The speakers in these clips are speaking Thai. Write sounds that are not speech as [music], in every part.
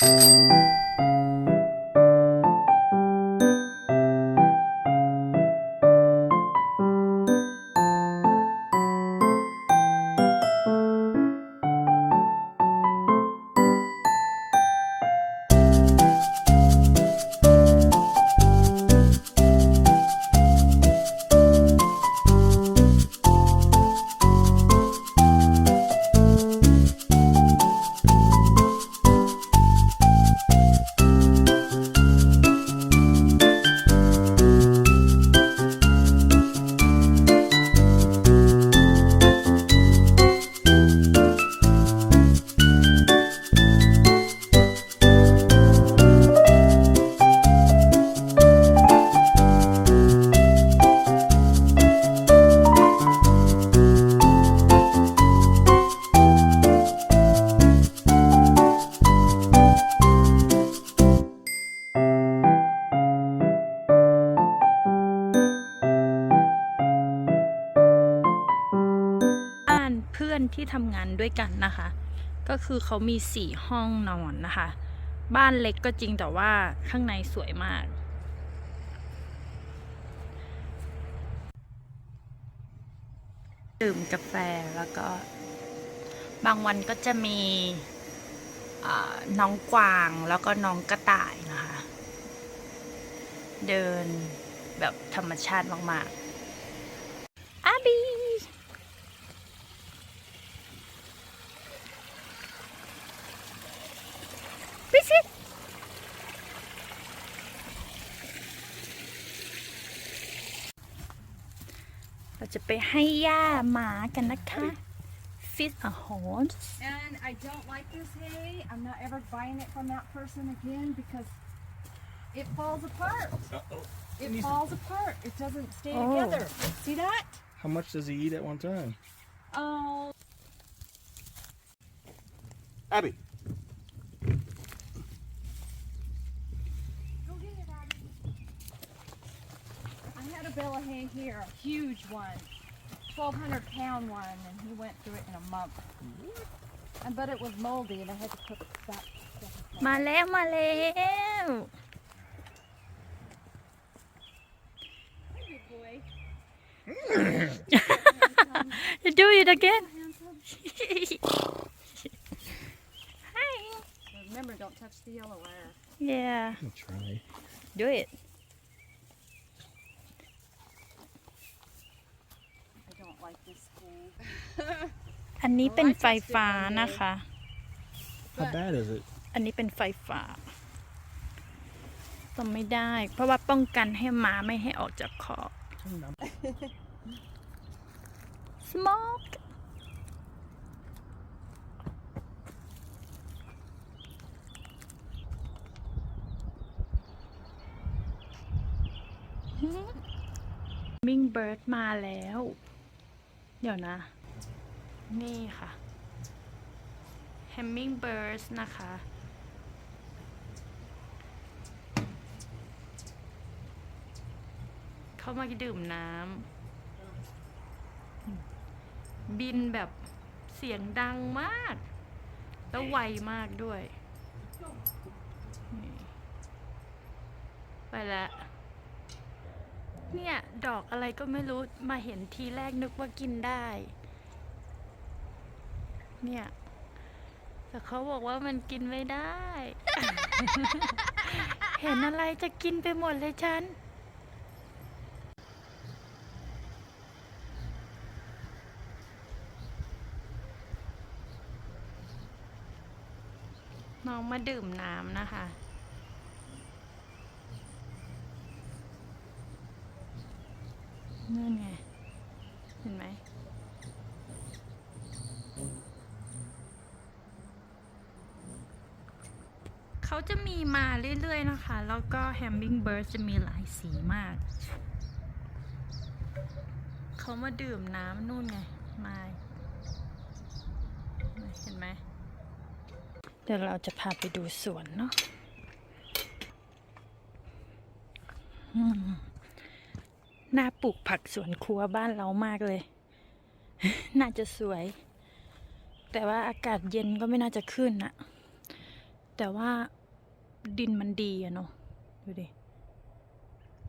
บ้ ที่ทำงานด้วยกันนะคะ ก็คือเขามีสี่ห้องนอนนะคะ บ้านเล็กก็จริงแต่ว่าข้างในสวยมากดื่มกาแฟแล้วก็ บางวันก็จะมีน้องกวางแล้วก็น้องกระต่ายนะคะ เดินแบบธรรมชาติมาก ๆ เราจะไปให้ย่าหมากันนะคะ Feed a horse And I don't like this hay. I'm not ever buying it from that person again because it falls apart. It falls apart. It doesn't stay Oh. together. See that? How much does he eat at one time? Oh, Abby. I had a bale of hay here, a huge one, 1,200 pound one, and he went through it in a month. And but it was moldy, and I had to cook that. stuff มาแล้วมาแล้ว Good boy. You do it again [laughs] Hi Remember, don't touch the yellow wire. Yeah I'll try. do it like this school. อันนี้เป็นไฟฟ้านะคะ How bad is it? อันนี้เป็นไฟฟ้าทำไม่ได้ เพราะว่าป้องกันให้หมาไม่ให้ออกจากคอก smoke มิงเบิร์ดมาแล้ว เดี๋ยวนะ นี่ค่ะ Hummingbirds นะคะ เขามาดื่มน้ำ บินแบบเสียงดังมาก แล้วไวมากด้วย ไปแล้ว เนี่ย ดอกอะไรก็ไม่รู้มาเห็นทีแรกนึกว่ากินได้ เนี่ย แต่เขาบอกว่ามันกินไม่ได้ เห็นอะไรจะกินไปหมดเลยฉันน้องมาดื่มน้ำนะคะ นั่นไง เห็นไหมเขาจะมีมาเรื่อยๆนะคะ แล้วก็ Hummingbird จะมีหลายสีมาก เขามาดื่มน้ำนู่นไง มาเห็นไหม เดี๋ยวเราจะพาไปดูสวนเนาะ อืม น่าปลูกผักสวนครัวบ้านเรามากเลย น่าจะสวย แต่ว่าอากาศเย็นก็ไม่น่าจะขึ้นอะแต่ว่าดินมันดีอะเนาะดูดิ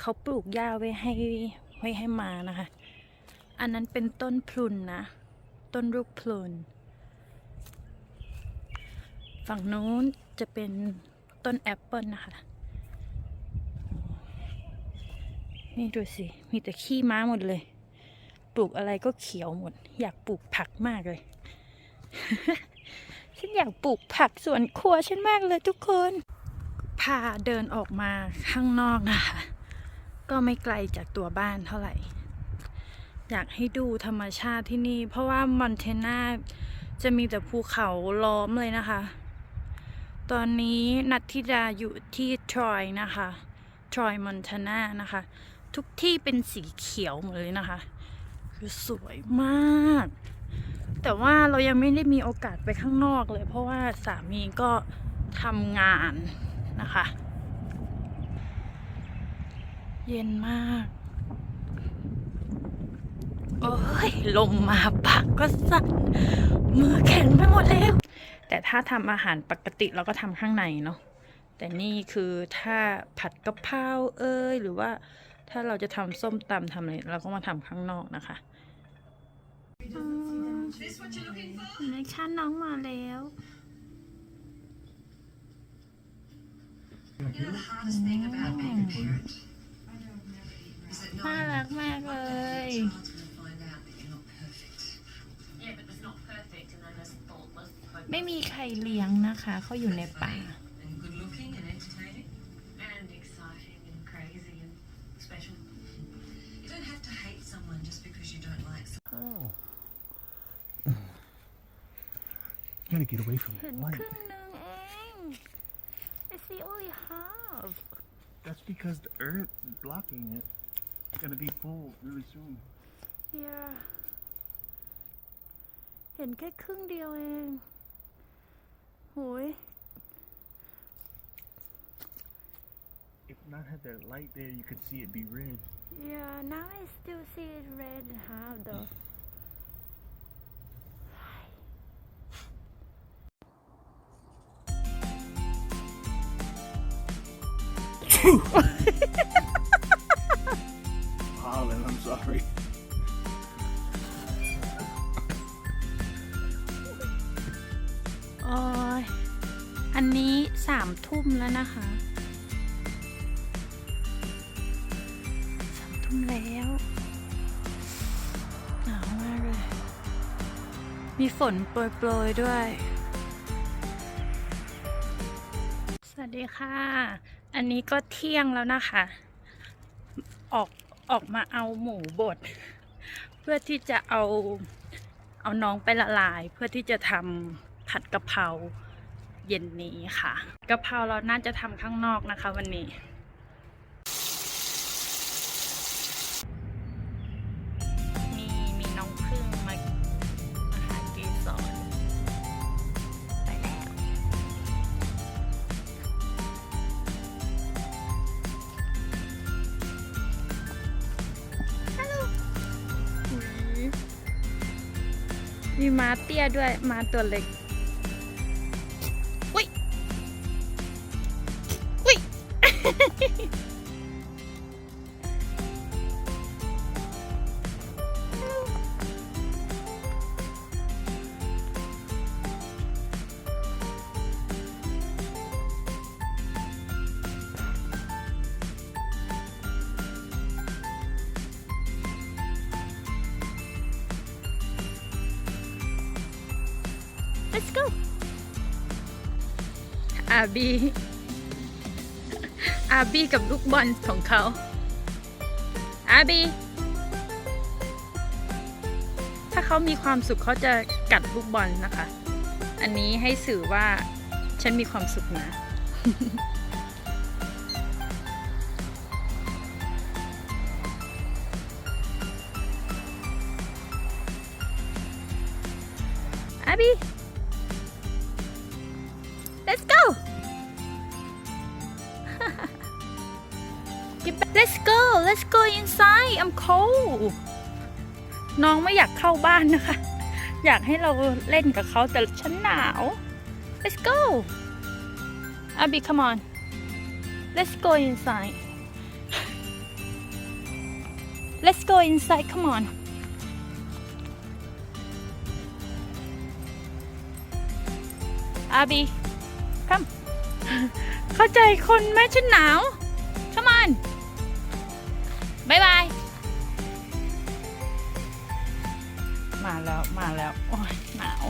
เขาปลูกหญ้าไว้ให้ไว้ให้มานะคะ อันนั้นเป็นต้นพลุนนะ ต้นลูกพลุน ฝั่งนู้นจะเป็นต้นแอปเปิลนะคะ นี่ดูสิ มีแต่ขี้ม้าหมดเลย ปลูกอะไรก็เขียวหมด อยากปลูกผักมากเลย ฉันอยากปลูกผักสวนครัวฉันมากเลยทุกคน พาเดินออกมาข้างนอกนะคะ ก็ไม่ไกลจากตัวบ้านเท่าไหร่ อยากให้ดูธรรมชาติที่นี่ เพราะว่ามอนเทนาจะมีแต่ภูเขาล้อมเลยนะคะ ตอนนี้นัทธิดาอยู่ที่ทรอยนะคะทรอยมอนทานานะคะ ทุกที่เป็นสีเขียวหมดเลยนะคะ คือสวยมาก แต่ว่าเรายังไม่ได้มีโอกาสไปข้างนอกเลย เพราะว่าสามีก็ทำงานนะคะ เย็นมาก โอ้ย ลมมาปากก็สั่นมือแข็งไปหมดแล้ว แต่ถ้าทำอาหารปกติเราก็ทำข้างในเนาะแต่นี่คือถ้าผัดกะเพราเอ้ยหรือว่า ถ้าเราจะทำส้มตำทำอะไรเราก็มาทำข้างนอกนะคะเล็กชันน้องมาแล้ว You know the hardest thing about being a parent is that not น่ารักมากเลย every child's going to find out that you're not perfect. Yeah, but it's not perfect, and then there's thoughtless, ไม่มีใครเลี้ยงนะคะ เขาอยู่ในป่า Gotta get away from เห็น that light. ครึ่งหนึ่งเอง I see only half That's because the earth is blocking it. It's gonna be full really soon. yeah เห็นแค่ครึ่งเดียวเองโหย If not had that light there, you could see it be red. Yeah, now I still see it red half though. Holland, I'm sorry. โอ้ยอันนี้สามทุ่มแล้วนะคะสามทุ่มแล้วหนาวมากเลย มีฝนโปรยๆด้วย สวัสดีค่ะ อันนี้ก็เที่ยงแล้วนะคะ ออกออกมาเอาหมูบด เพื่อที่จะเอาเอาน้องไปละลาย เพื่อที่จะทำผัดกะเพราเย็นนี้ค่ะกะเพราเราน่าจะทำข้างนอกนะคะ วันนี้ มีม้าเตี้ยด้วยม้าตัวเล็ก let's go อาบีอาบีกับลูกบอลของเขาอาบี ถ้าเขามีความสุขเขาจะกัดลูกบอลนะคะ อันนี้ให้สื่อว่าฉันมีความสุขนะ Abby Get back. Let's go Let's go inside I'm cold น้องไม่อยากเข้าบ้านนะคะ อยากให้เราเล่นกับเขาแต่ฉันหนาว Let's go Abby come on Let's go inside Let's go inside come on อาบีคัมเข้าใจคนไหมฉันหนาว come on บ๊ายบาย มาแล้ว มาแล้ว โอ้ยหนาว